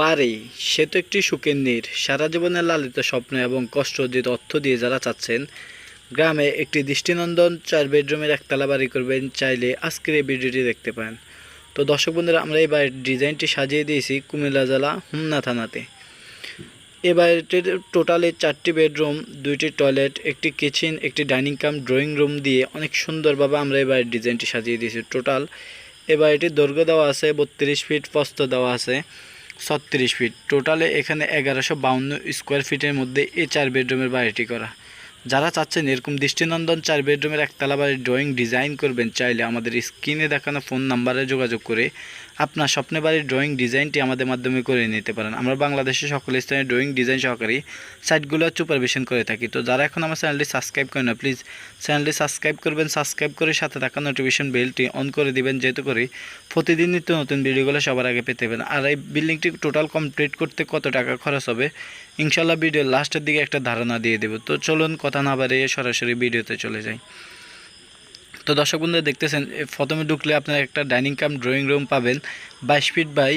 বাড়ি সে তো একটি সুখের নীর। সারা জীবনের লালিত স্বপ্ন এবং কষ্ট অর্জিত অর্থ দিয়ে যারা চাচ্ছেন, গ্রামে একটি দৃষ্টিনন্দন চার বেডরুমের একতলা বাড়ি করবেন চাইলে আজকের এই ভিডিওটি দেখতে পারেন। তো দর্শক বন্ধুরা, আমরা এই বাড়ির ডিজাইনটি সাজিয়ে দিয়েছি কুমিল্লা জেলা হুমনা থানাতে। এ বাড়িটির টোটালে চারটি বেডরুম, দুইটি টয়লেট, একটি কিচেন, একটি ডাইনিং কাম, ড্রয়িং রুম দিয়ে অনেক সুন্দরভাবে আমরা এই বাড়ির ডিজাইনটি সাজিয়ে দিয়েছি টোটাল। এ বাড়িটির দৈর্ঘ্য দেওয়া আছে বত্রিশ ফিট প্রস্ত দেওয়া আছে। ছত্রিশ ফিট টোটালে এখানে এগারোশো বাউন্ন স্কোয়ার ফিটের মধ্যে এই চার বেডরুমের বাড়িটি করা। যারা চাচ্ছেন এরকম দৃষ্টিনন্দন চার বেডরুমের একতলা বাড়ির ড্রয়িং ডিজাইন করবেন, চাইলে আমাদের স্ক্রিনে দেখানো ফোন নাম্বারে যোগাযোগ করে আপনার স্বপ্নের বাড়ির ড্রয়িং ডিজাইনটি আমাদের মাধ্যমে করে নিতে পারেন। আমরা বাংলাদেশের সকল স্থানে ড্রয়িং ডিজাইন সহকারী সাইটগুলো সুপারভিশন করে থাকি। তো যারা এখন আমার চ্যানেলটি সাবস্ক্রাইব করেন না প্লিজ চ্যানেলটি সাবস্ক্রাইব করবেন। সাবস্ক্রাইব করে সাথে থাকা নোটিফিকেশন বেলটি অন করে দিবেন, যেহেতু করে প্রতিদিন নিত্য নতুন ভিডিওগুলো সবার আগে পেতে পারেন। আর এই বিল্ডিংটি টোটাল কমপ্লিট করতে কত টাকা খরচ হবে ইনশাল্লাহ ভিডিও লাস্টের দিকে একটা ধারণা দিয়ে দেবো। তো চলুন কথা না বাড়িয়ে সরাসরি ভিডিওতে চলে যাই। তো দর্শক বন্ধুরা দেখতেছেন প্রথমে ঢুকলে আপনারা একটা ডাইনিং কাম ড্রয়িং রুম পাবেন। বাইশ ফিট বাই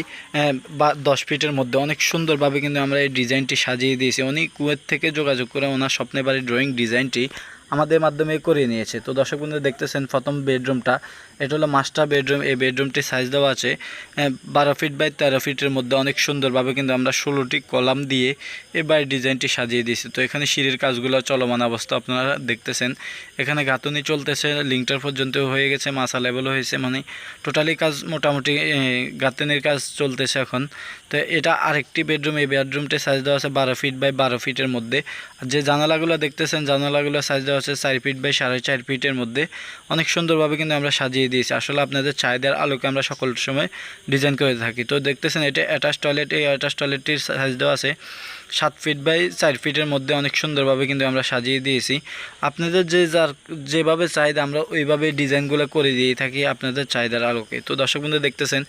বা দশ ফিটের মধ্যে। অনেক সুন্দরভাবে কিন্তু আমরা এই ডিজাইনটি সাজিয়ে দিয়েছি। উনি কুয়েত থেকে যোগাযোগ করে ওনার স্বপ্নের বাড়ির ড্রয়িং ডিজাইনটি আমাদের মাধ্যমে করে নিয়েছে। তো দর্শক বন্ধুরা দেখতেছেন প্রথম বেডরুমটা এটা হলো মাস্টার বেডরুম এই বেডরুমটির সাইজ দেওয়া আছে বারো ফিট বাই তেরো ফিটের মধ্যে। অনেক সুন্দরভাবে কিন্তু আমরা ষোলোটি কলাম দিয়ে এই বাড়ির ডিজাইনটি সাজিয়ে দিয়েছি। তো এখানে সিঁড়ির কাজগুলো চলমান অবস্থা আপনারা দেখতেছেন। এখানে গাঁথুনি চলতেছে লিঙ্কটার পর্যন্ত হয়ে গেছে মাসা লেভেলও হয়েছে। মানে টোটালি কাজ মোটামুটি এ, গাঁথুনির কাজ চলতেছে এখন। তো এটা আরেকটি বেডরুম এই বেডরুমটির সাইজ দেওয়া আছে বারো ফিট বাই বারো ফিটের মধ্যে। যে জানালাগুলো দেখতেছেন জানালাগুলো সাইজ দেওয়া আছে চার ফিট বাই সাড়ে চার ফিটের মধ্যে। অনেক সুন্দরভাবে কিন্তু আমরা সাজিয়ে দিয়েছি। আসলে আপনাদের চাহিদার আলোকে আমরা সকল সময় ডিজাইন করে থাকি। তো দেখতেছেন এটা অ্যাটাচ টয়লেট এই অ্যাটাচ টয়লেটটির সাইজ দেওয়া আছে সাত ফিট বাই চার ফিটের মধ্যে অনেক সুন্দরভাবে কিন্তু আমরা সাজিয়ে দিয়েছি। আপনাদের যে যার, যেভাবে চাহিদা আমরা ওইভাবে ডিজাইনগুলো করে দিয়ে থাকি আপনাদের চাহিদার আলোকে। তো দর্শক বন্ধু দেখতেছেন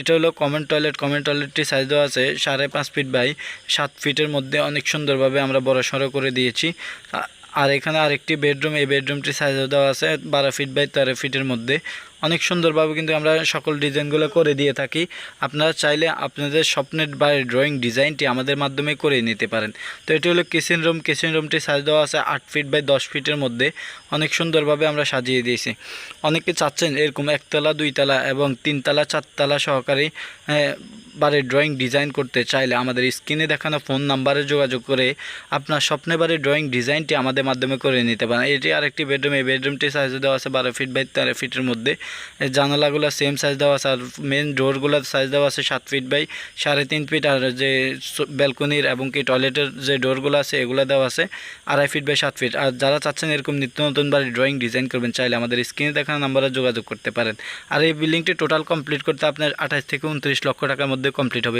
এটা হলো কমন টয়লেট কমন টয়লেটটির সাইজ দেওয়া আছে সাড়ে পাঁচ ফিট বাই সাত ফিটের মধ্যে অনেক সুন্দরভাবে আমরা বড় সড়ো করে দিয়েছি। আর এখানে আরেকটি বেডরুম এই বেডরুমটির সাইজ দেওয়া আছে বারো ফিট বাই তেরো ফিটের মধ্যে। অনেক সুন্দরভাবে কিন্তু আমরা সকল ডিজাইনগুলো করে দিয়ে থাকি। আপনারা চাইলে আপনাদের স্বপ্নের বা ড্রয়িং ডিজাইনটি আমাদের মাধ্যমে করে নিতে পারেন। তো এটি হলো কিচেন রুম কিচেন রুমটি সাজ দেওয়া আছে আট ফিট বাই দশ ফিটের মধ্যে। অনেক সুন্দরভাবে আমরা সাজিয়ে দিয়েছি। অনেকে চাচ্ছেন এরকম একতলা, দুইতলা এবং তিনতলা, চারতলা সহকারী বাড়ির ড্রয়িং ডিজাইন করতে চাইলে আমাদের স্ক্রিনে দেখানো ফোন নাম্বারে যোগাযোগ করে আপনার স্বপ্নের বাড়ির ড্রয়িং ডিজাইনটি আমাদের মাধ্যমে করে নিতে পারেন। এটি আরেকটি বেডরুম এই বেডরুমটি সাইজ দেওয়া আছে বারো ফিট বাই তেরো ফিটের মধ্যে। জানালাগুলো সেম সাইজ দেওয়া আছে আর মেন ডোরগুলোর সাইজ দেওয়া আছে সাত ফিট বাই সাড়ে তিন ফিট আর যে ব্যালকনির এবং কি টয়লেটের যে ডোরগুলো আছে এগুলো দেওয়া আছে আড়াই ফিট বাই সাত ফিট আর যারা চাচ্ছেন এরকম নিত্য নতুন বাড়ির ড্রয়িং ডিজাইন করবেন, চাইলে আমাদের স্ক্রিনে দেখানো নাম্বারে যোগাযোগ করতে পারেন। আর এই বিল্ডিংটি টোটাল কমপ্লিট করতে আপনার আঠাশ থেকে উনত্রিশ লক্ষ টাকার মধ্যে কমপ্লিট হবে।